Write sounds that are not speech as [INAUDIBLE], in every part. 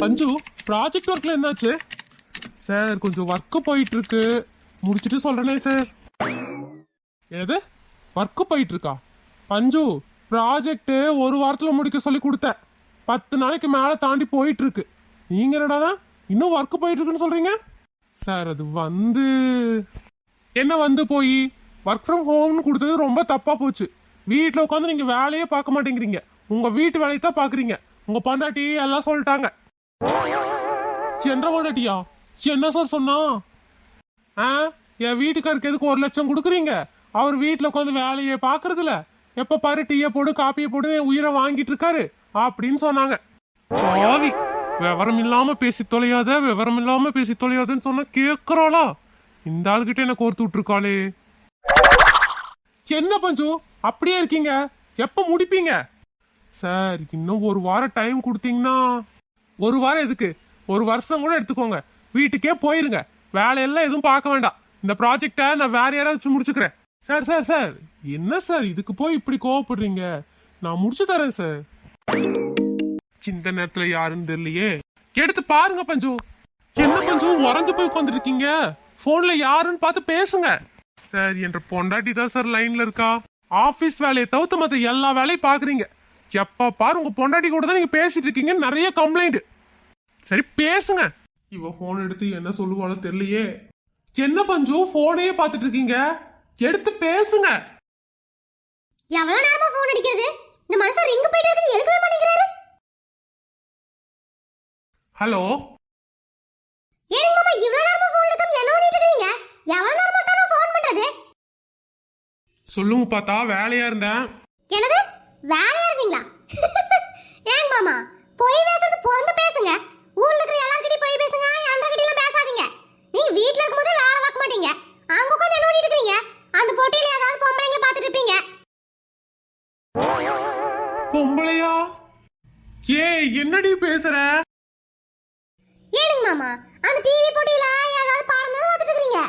பஞ்சு ப்ராஜெக்ட் ஒர்க்ல என்னாச்சு? சார் கொஞ்சம் ஒர்க்கு போயிட்டு இருக்கு முடிச்சிட்டு சொல்றேனே சார். என்னது? ஒர்க்கு போயிட்டு இருக்கா பஞ்சு ப்ராஜெக்ட் ஒரு வாரத்துல முடிக்க சொல்லி கொடுத்தேன். பத்து நாளைக்கு மேல தாண்டி போயிட்டு இருக்கு நீங்க என்னடானா இன்னும் ஒர்க்கு போயிட்டு இருக்குன்னு சொல்றீங்க? சார் அது வந்து என்ன வந்து போய்? ஒர்க் ஃப்ரம் ஹோம்னு கொடுத்தது ரொம்ப தப்பா போச்சு. வீட்டில் உட்காந்து நீங்க வேலையே பார்க்க மாட்டேங்கிறீங்க. உங்க வீட்டு வேலையை தான் பாக்குறீங்க உங்க பொண்டாட்டி எல்லாம் சொல்லிட்டாங்க. என்ன என்ன சார் சொன்னா? ஆ? என் வீட்டுக்காருக்கு எதுக்கு ஒரு லட்சம் கொடுக்குறீங்க? அவர் வீட்டில் உட்காந்து வேலையை பார்க்கறதில்ல எப்போ பாரு டீயை போடு காப்பியை போடு உயிரை வாங்கிட்டு இருக்காரு அப்படின்னு சொன்னாங்க. பாவி விவரம் இல்லாம பேசி தொலையாத விவரம் இல்லாம பேசி தொலையாதன்னு சொன்னா கேக்குறாளா? இந்த ஆளுகிட்ட என்ன கோர்த்து விட்டுருக்காளே? என்ன பஞ்சு? அப்படியே இருக்கீங்க? எப்ப முடிப்பீங்க? சார் இன்னும் ஒரு வாரம் டைம் கொடுத்தீங்கன்னா ஒரு வாரம் எதுக்கு? ஒரு வருஷம் கூட எடுத்துக்கோங்க. வீட்டுக்கே போயிருங்க. வேலையெல்லாம் எதுவும் பார்க்க வேண்டாம். இந்த ப்ராஜெக்டை நான் வேற யாராவது முடிச்சுக்கிறேன். Sir sir sir. என்ன சார்? இதுக்கு போய் இப்படி கோவப்படுறீங்க? நான் முடிச்சு தரேன் சார். இந்த நேரத்துல யாருன்னு தெரியலையே. எடுத்து பாருங்க பஞ்சு. என்ன பஞ்சு? உறைஞ்சு போய் உட்காந்துருக்கீங்க போன்ல யாருன்னு பார்த்து பேசுங்க. சார் என்ற பொண்டாட்டி தான் சார் லைன்ல இருக்கா? ஆபீஸ் வேலையை தவிர்த்து மத்த எல்லா வேலையும் பாக்குறீங்க எப்ப பாரு உங்க பொண்டாட்டி கூட தான் நீங்க பேசிட்டு இருக்கீங்க நிறைய கம்ப்ளைண்ட் சரி பேசுங்க. இவ போன் எடுத்து என்ன சொல்லுவாளோ தெரியலையே. என்ன பஞ்சு போனையே பார்த்துட்டு இருக்கீங்க? எடுத்து பேசுங்க. எவ்வளவு நேரமா போன் அடிக்கிறது? இந்த மனுஷன் ரிங்கு போயிட்டு இருக்குது எடுக்கவே மாட்டேங்கிறாரு. ஹலோ ஏனுங்க மாமா இவ்வளவு நேரமா போன் எடுக்காம என்ன பண்ணிட்டு இருக்கீங்க? எவ்வளவு நேரமா தான் போன் பண்றது? சொல்லுங்க பார்த்தா வேலையா இருந்தேன். என்னது? வேலையா இருக்கீங்களா? ஏங்க மாமா பொய் பேசுறது பொறந்து பேசுங்க. ஊர்ல இருக்கிற எல்லார்கிட்டயும் பொய் பேசுங்க எல்லாம் பேசாதீங்க. நீங்க வீட்ல இருக்கும்போது வேலை பார்க்க மாட்டீங்க. அங்க உட்காந்து என்ன பண்ணிட்டு இருக்கீங்க? அந்த போட்டியில ஏதாவது பொம்பளைங்களை பார்த்துட்டு இருப்பீங்க. பொம்பளையா? ஏ என்னடி பேசுற? ஏனுங்க மாமா அந்த டிவி போட்டியில ஏதாவது பாடம் தான் பார்த்துட்டு இருக்கீங்க?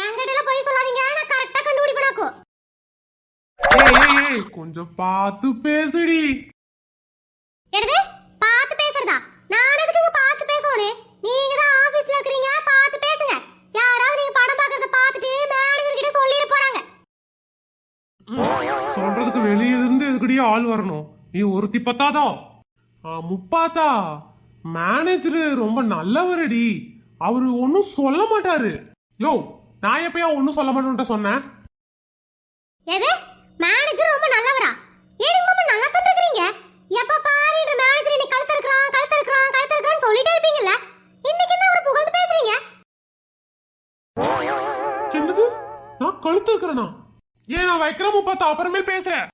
என்கிட்ட போய் சொல்லாதீங்க நான் கரெக்டா கண்டுபிடிப்பேனாக்கோ ஏய், ஏய் ஏய் கொஞ்சம் பார்த்து பேசுடி. என்னது? பார்த்து பேசுறதா? நான் எதுக்குங்க பார்த்து பேசணும் நீங்க தான் ஆபீஸ்ல இருக்கீங்க பார்த்து பேசுங்க. யாராவது நீங்க படம் பார்க்கறத பார்த்துட்டு மேனேஜர் கிட்ட சொல்லிட போறாங்க. சொல்றதுக்கு வெளியே இருந்து எதுக்கடியே ஆள் வரணும்? நீ ஒருத்தி பத்தாதா? முப்பாத்தா. மேனேஜர் ரொம்ப நல்லவரடி. அவரு ஒன்னும் சொல்ல மாட்டாரு. யோ நான் எப்பயா ஒன்னும் சொல்ல மாட்டேன்ட்டு சொன்னேன்? எது? மேனேஜர் ரொம்ப நல்லவரா. ஏனுங்க மாமா நல்லா தான் இருக்கீங்க எப்ப பாரு இந்த மேனேஜர் இன்னைக்கு கழுத்து இருக்கிறான் கழுத்து இருக்கிறான் கழுத்து இருக்கிறான்னு சொல்லிட்டே இருப்பீங்கல்ல? இன்னைக்கு என்ன ஒரு புகழ்ந்து பேசுறீங்க? சின்னது நான் கழுத்து இருக்கிறேனா ஏன் நான் வைக்கிற முப்பாத்தா அப்புறமேல் பேசுறேன்.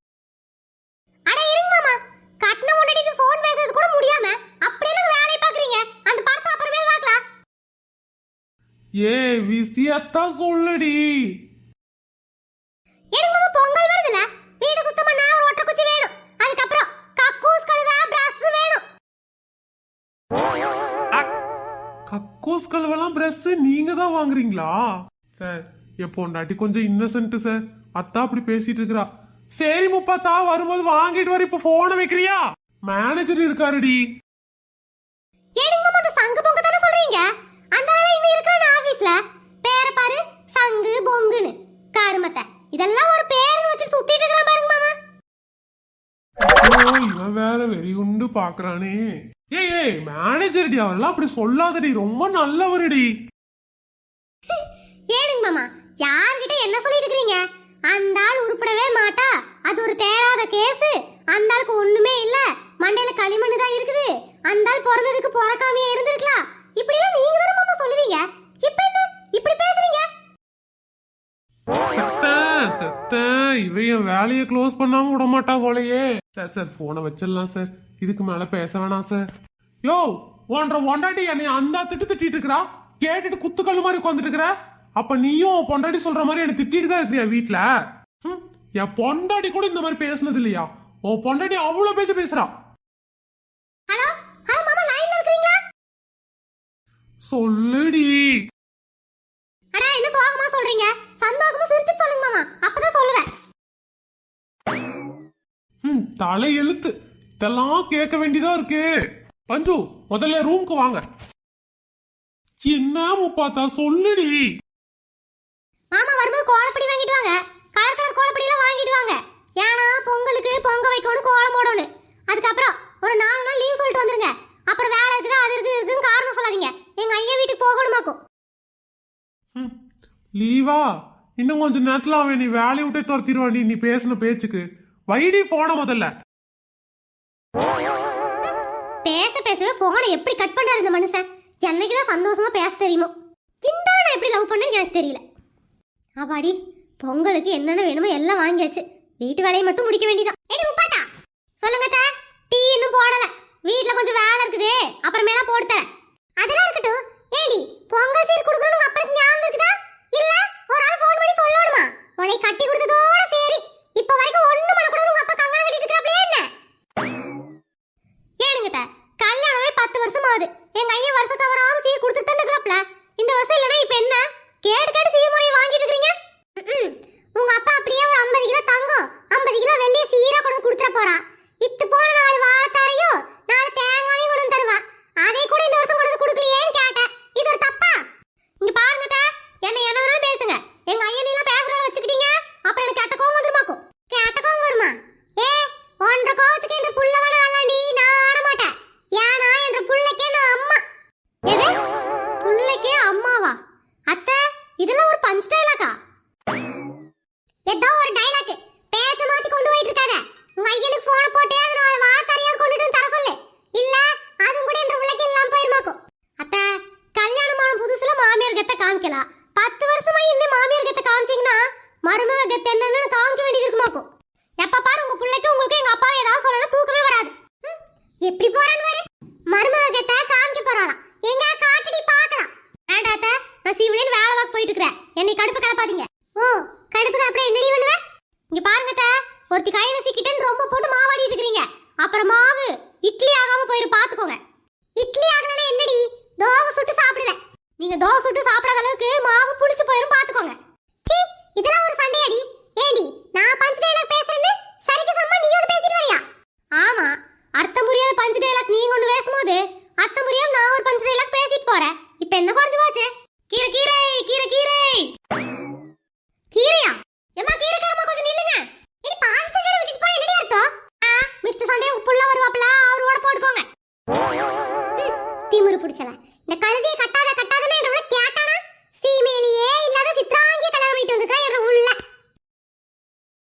அட இருங்க மாமா. கட்டின முன்னாடி ஃபோன் பேசுறது கூட முடியாம அப்படியே வேலையை பாக்குறீங்க அந்த படத்தை அப்புறமே பார்க்கலாம். ஏ விஷயத்தா சொல்லுடி. கக்கூஸ் கழுவெல்லாம் பிரஸ் நீங்க தான் வாங்குறீங்களா? சார் என் பொண்டாட்டி கொஞ்சம் இன்னசென்ட் சார். அத்தா அப்படி பேசிட்டு இருக்கிறா. சரி முப்பாத்தா வரும்போது வாங்கிட்டு வர இப்ப போனை வைக்கிறியா? மேனேஜர் இருக்காருடி. ஏனுங்க மாமா சங்கு பொங்கு தானே சொல்றீங்க? அந்த வேலை இன்னும் இருக்கிற ஆபீஸ்ல பேரை பாரு சங்கு பொங்குன்னு. கருமத்தை. இதெல்லாம் ஒரு பேருன்னு வச்சு சுத்திட்டு இருக்கிற பாருங்க மாமா. இவன் வேற வெறி உண்டு பாக்குறானே. ஏய் ஏய் மேனேஜர் டி அவரெல்லாம் அப்படி சொல்லாதடி. ரொம்ப நல்லவருடி. [LAUGHS] ஏனுங்க மாமா யார்கிட்ட என்ன சொல்லிட்டு இருக்கீங்க அந்த ஆள் உருப்படவே மாட்டா. அது ஒரு தேராத கேஸ். அந்த ஆளுக்கு ஒண்ணுமே இல்ல. மண்டையில களிமண் தான் இருக்குது. அந்த ஆள் பிறந்ததுக்கு பிறக்காமையே இருந்திருக்கலாம். இப்படி எல்லாம் நீங்க தானே மாமா சொல்லுவீங்க? இப்ப என்ன? இப்படி பேசுறீங்க? செத்தேன் செத்தேன் இவன் வேலையை க்ளோஸ் பண்ணாம விட மாட்டா போலயே. சார் சார் போனை வச்சிடலாம் சார் இதுக்கு மேல பேச வேணாம் சார் யோ ஒன்ற பொண்டாட்டி என்னை அந்த திட்டு திட்டிட்டு இருக்கிறா? கேட்டுட்டு குத்துக்கல்லு மாதிரி உட்காந்துட்டு இருக்கிற? அப்ப நீயும் உன் பொண்டாட்டி சொல்ற மாதிரி என்ன திட்டிட்டு தான் இருக்கிறியா வீட்டுல ம், என் பொண்டாட்டி கூட இந்த மாதிரி பேசுனது இல்லையா? உன் பொண்டாட்டி அவ்வளவு பேச்சு பேசுறா. சொல்லுடி. அட என்ன சோகமா சொல்றீங்க? சந்தோஷமா சிரிச்சு சொல்லுங்க மாமா. தலை எழுத்து இதெல்லாம் கேட்க வேண்டியதா இருக்கு. பஞ்சு முதல்ல ரூம்க்கு வாங்க. என்ன பார்த்தா சொல்லுடி. மாமா வரும்போது கோலப்படி வாங்கிட்டு வாங்க. கலர் கலர் கோலப்படி எல்லாம் வாங்கிட்டு வாங்க. ஏன்னா பொங்கலுக்கு பொங்க வைக்கணும் கோலம் போடணும் அதுக்கப்புறம் ஒரு நாலு நாள் லீவ் சொல்லிட்டு வந்துருங்க. அப்புறம் வேலை இருக்குது அது இருக்குது இருக்குன்னு காரணம் சொல்லாதீங்க. எங்க ஐயா வீட்டுக்கு போகணுமாக்கும். லீவா இன்னும் கொஞ்சம் நேரத்தில் அவன் நீ வேலையை விட்டே துரத்திடுவாண்டி நீ பேசின பேச்சுக்கு. வைடி போன முதல்ல. பேச பேசவே போனை எப்படி கட் பண்ணாரு இந்த மனுஷன்? என்னைக்குதான் சந்தோஷமா பேச தெரியுமோ? இந்தான எப்படி லவ் பண்ணு எனக்கு தெரியல. ஆபாடி பொங்கலுக்கு என்னென்ன வேணுமோ எல்லாம் வாங்கியாச்சு. வீட்டு வேலையை மட்டும் முடிக்க வேண்டியதான் சொல்லுங்க கையில சிக்கிட்டேன்னு ரொம்ப போட்டு மாவாடி இருக்கிறீங்க. அப்புறம் மாவு இட்லி ஆகாம போயிரு பாத்துக்கோங்க. இட்லி ஆகலன்னா என்னடி? தோசை சுட்டு சாப்பிடுவேன். நீங்க தோசை சுட்டு சாப்பிடாத அளவுக்கு மாவு புளிச்சு போயிரும் பாத்துக்கோங்க. இதெல்லாம் ஒரு சண்டையடி. ஏடி நான் பஞ்ச டைலாக் பேசுறேன்னு? இந்த கழுதையை கட்ட